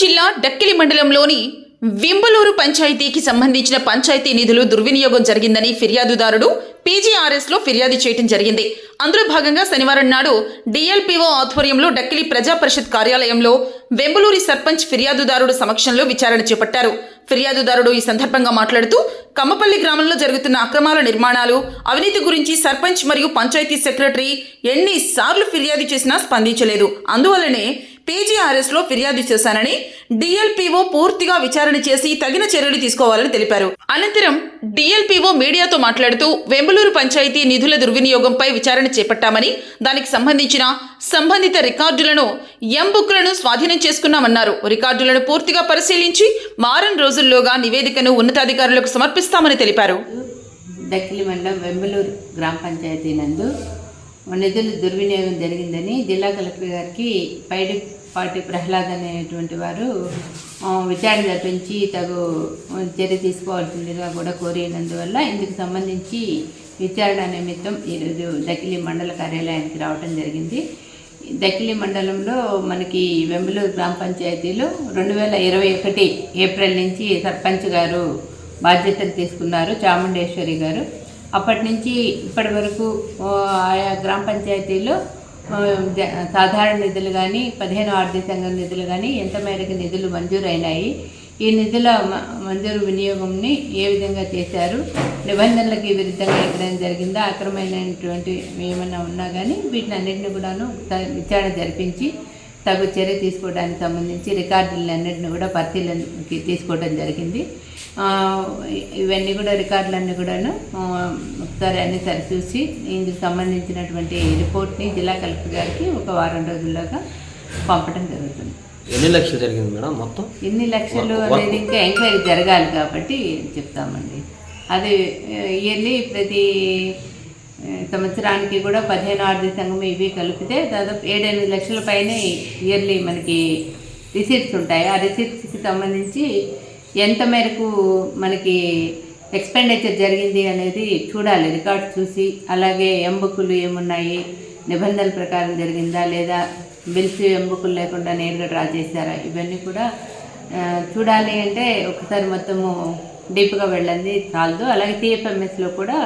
జిల్లా డక్కిలి మండలంలోని వింబలూరు పంచాయతీకి సంబంధించిన పంచాయతీ నిధులు దుర్వినియోగం జరిగిందని ఫిర్యాదుదారుడు పీజీఆర్ఎస్లో ఫిర్యాదు చేయడం జరిగింది. అందులో భాగంగా శనివారం నాడు డిఎల్పిఓ ఆధ్వర్యంలో డక్కిలి ప్రజా పరిషత్ కార్యాలయంలో వెంబలూరి సర్పంచ్ ఫిర్యాదుదారుడు సమక్షంలో విచారణ చేపట్టారు. ఫిర్యాదుదారుడు ఈ సందర్భంగా మాట్లాడుతూ కమ్మపల్లి గ్రామంలో జరుగుతున్న అక్రమాల నిర్మాణాలు అవినీతి గురించి సర్పంచ్ మరియు పంచాయతీ సెక్రటరీ ఎన్నిసార్లు ఫిర్యాదు చేసినా స్పందించలేదు. అందువల్లనే పీజీఆర్ఎస్లో ఫిర్యాదు చేశానని డిఎల్పీఓ పూర్తిగా విచారణ చేసి తగిన చర్యలు తీసుకోవాలని తెలిపారు. అనంతరం డిఎల్పిఓ మీడియాతో మాట్లాడుతూ వెంబలూరు పంచాయతీ నిధుల దుర్వినియోగంపై విచారణ చేపట్టామని దానికి సంబంధించిన సంబంధిత రికార్డులను ఎం బుక్లను స్వాధీనం చేసుకున్నామన్నారు. రికార్డులను పూర్తిగా పరిశీలించి వారం రోజుల్లోగా నివేదికను ఉన్నతాధికారులకు సమర్పిస్తామని తెలిపారు. దక్కిలి మండలం వెంబలూరు గ్రామ పంచాయతీ నందు నిధులు దుర్వినియోగం జరిగిందని జిల్లా కలెక్టర్ గారికి పైడి పాటి ప్రహ్లాద్ అనేటువంటి వారు విచారణ జరిపించి తగు చర్య తీసుకోవాల్సిందిగా కూడా కోరినందువల్ల ఇందుకు సంబంధించి విచారణ నిమిత్తం ఈరోజు దక్కిలి మండల కార్యాలయానికి రావటం జరిగింది. దక్కిలి మండలంలో మనకి వెంబలూరు గ్రామ పంచాయతీలో రెండు వేల ఇరవై ఒకటి ఏప్రిల్ నుంచి సర్పంచ్ గారు బాధ్యతలు తీసుకున్నారు చాముండేశ్వరి గారు. అప్పటి నుంచి ఇప్పటి వరకు ఆయా గ్రామ పంచాయతీలో జ- సాధారణ నిధులు కానీ పదిహేను ఆర్థిక సంఘం నిధులు కానీ ఎంత మేరకు నిధులు మంజూరైనాయి ఈ నిధుల మంజూరు వినియోగంని ఏ విధంగా చేశారు నిబంధనలకి విరుద్ధంగా ఎక్కడైనా జరిగిందా అక్రమైనటువంటి ఏమైనా ఉన్నా కానీ వీటిని అన్నింటినీ కూడాను విచారణ జరిపించి తగు చర్య తీసుకోవడానికి సంబంధించి రికార్డులను అన్నింటిని కూడా పరిశీలనకి తీసుకోవడం జరిగింది. ఇవన్నీ కూడా రికార్డులన్నీ కూడాను ఒకసారి అన్ని సరిచూసి ఇందుకు సంబంధించినటువంటి రిపోర్ట్ని జిల్లా కలెక్టర్ గారికి ఒక వారం రోజుల్లోగా పంపడం జరుగుతుంది. ఎన్ని లక్షలు జరిగింది మేడం మొత్తం? ఎన్ని లక్షలు అనేది ఇంకా ఎంక్వైరీ జరగాలి కాబట్టి చెప్తామండి. అది ఇయర్లీ ప్రతి సంవత్సరానికి కూడా పదిహేను ఆర్థిక సంఘం ఇవి కలిపితే దాదాపు ఏడెనిమిది లక్షల పైనే ఇయర్లీ మనకి రిసీట్స్ ఉంటాయి. ఆ రిసీట్స్కి సంబంధించి ఎంత మేరకు మనకి ఎక్స్పెండిచర్ జరిగింది అనేది చూడాలి. రికార్డ్ చూసి అలాగే ఎంబుక్కులు ఏమున్నాయి నిబంధనల ప్రకారం జరిగిందా లేదా బిల్స్ ఎంబుకులు లేకుండా నేరుగా డ్రా చేశారా ఇవన్నీ కూడా చూడాలి అంటే ఒకసారి మొత్తము డీప్గా వెళ్ళండి చాలదు. అలాగే టీఎఫ్ఎంఎస్లో కూడా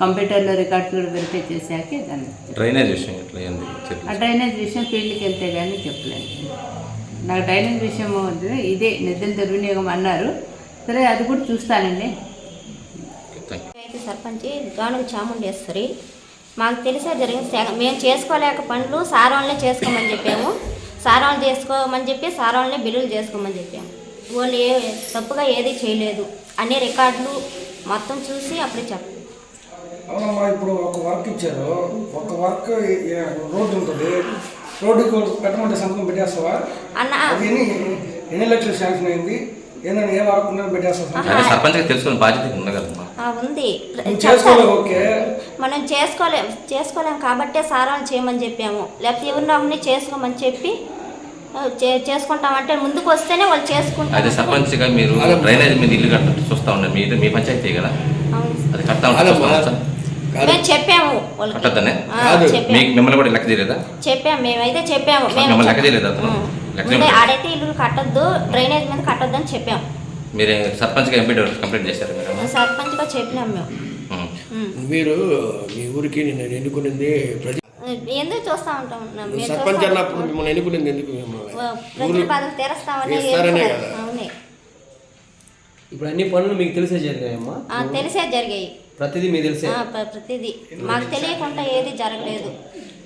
కంప్యూటర్లో రికార్డ్స్ కూడా వెరిఫై చేశాకే దాన్ని డ్రైనేజ్ విషయం ఎట్లా ఏంది? చెప్పు. ఆ డ్రైనేజ్ విషయం ఫీల్డ్కి వెళ్తే కానీ చెప్పలేను. నాకు డ్రైనేజ్ విషయం వద్దు. ఇదే నిధుల దుర్వినియోగం అన్నారు. సరే అది కూడా చూస్తానండి. అయితే సర్పంచ్ గానుగ చాముండేశ్వరి మాకు తెలిసే జరిగింది తెగ- మేము చేసుకోలేక పనులు సార్ వాళ్ళనే చేసుకోమని చెప్పాము. సార్ వాళ్ళు చేసుకోమని చెప్పి సార్ వాళ్ళనే బిల్లులు చేసుకోమని చెప్పాము. వాళ్ళు ఏ తప్పుగా ఏది చేయలేదు. అన్ని రికార్డులు మొత్తం చూసి అప్పుడు చెప్పాము. అవునమ్మా ఇప్పుడు ఒక వర్క్ ఇచ్చారు. ఒక వర్క్ రోడ్డు ఉంటుంది. రోడ్డుకి పెట్టమంటే సంతకం పెట్టేస్తావా? అన్న. అది ఎన్ని ఎన్ని లక్షలు శాంక్షన్ అయింది? ఏంటంటే ఏ వర్క్ ఉందని అదే సర్పంచ్గా తెలుసుకునే బాధ్యత ఉంది కదమ్మా? ఆ, ఉంది. మనం చేసుకోలేం చేసుకోలేం కాబట్టే సార్ వాళ్ళు చేయమని చెప్పాము. లేకపోతే ఎవరినో ఒకరిని చేసుకోమని చెప్పి చేసుకుంటామంటే ముందుకు వస్తేనే వాళ్ళు అదే చేసుకుంటారు సర్పంచ్గా మీరు డ్రైనేజ్ మీద ఇల్లు కట్ట చూస్తా ఉన్నారు. మీరు మీ పంచాయతీ కదా. అది కడతా ఉంటారు. మేము చెప్పాము. చెప్పాము మీకు మిమ్మల్ని కూడా లెక్క చేయలేదా చెప్పాము మేమైతే చెప్పాము మేము మిమ్మల్ని లెక్క చేయలేదు అతను ఉం. లెక్క ముందే చేయలేదు. ఆడైతే ఇల్లు కట్టొద్దు డ్రైనేజ్ మీద కట్టొద్దు అని చెప్పాము మీరు సర్పంచ్గా ఎంపీ కంప్లైంట్ చేశారు మీరు సర్పంచ్గా చెప్పినాం మేము ఉం. ఉం. మీరు మీ ఊరికి నేను ఎన్నుకునింది ఎందుకు చూస్తా ఉంటాం మేము సర్పంచ్ చూస్తాం. అన్నప్పుడు మిమ్మల్ని ఎన్నుకునింది ఎందుకు మిమ్మల్ని ప్రజల బాధలు తీరుస్తామని తీరుస్తారనే ఎన్నుకున్నారు. కదా. అవునే ఇప్పుడు అన్ని పనులు మీకు తెలిసే జరిగాయమ్మా ఆ, తెలిసే జరిగాయి ప్రతిదీ మీకు తెలిసే. ప్రతిదీ. మాకు తెలియకుండా ఏది జరగలేదు.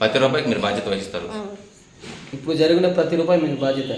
ప్రతి రూపాయికి మీరు బాధ్యత వహిస్తారు. ఇప్పుడు జరిగిన ప్రతి రూపాయి మీకు బాధ్యత.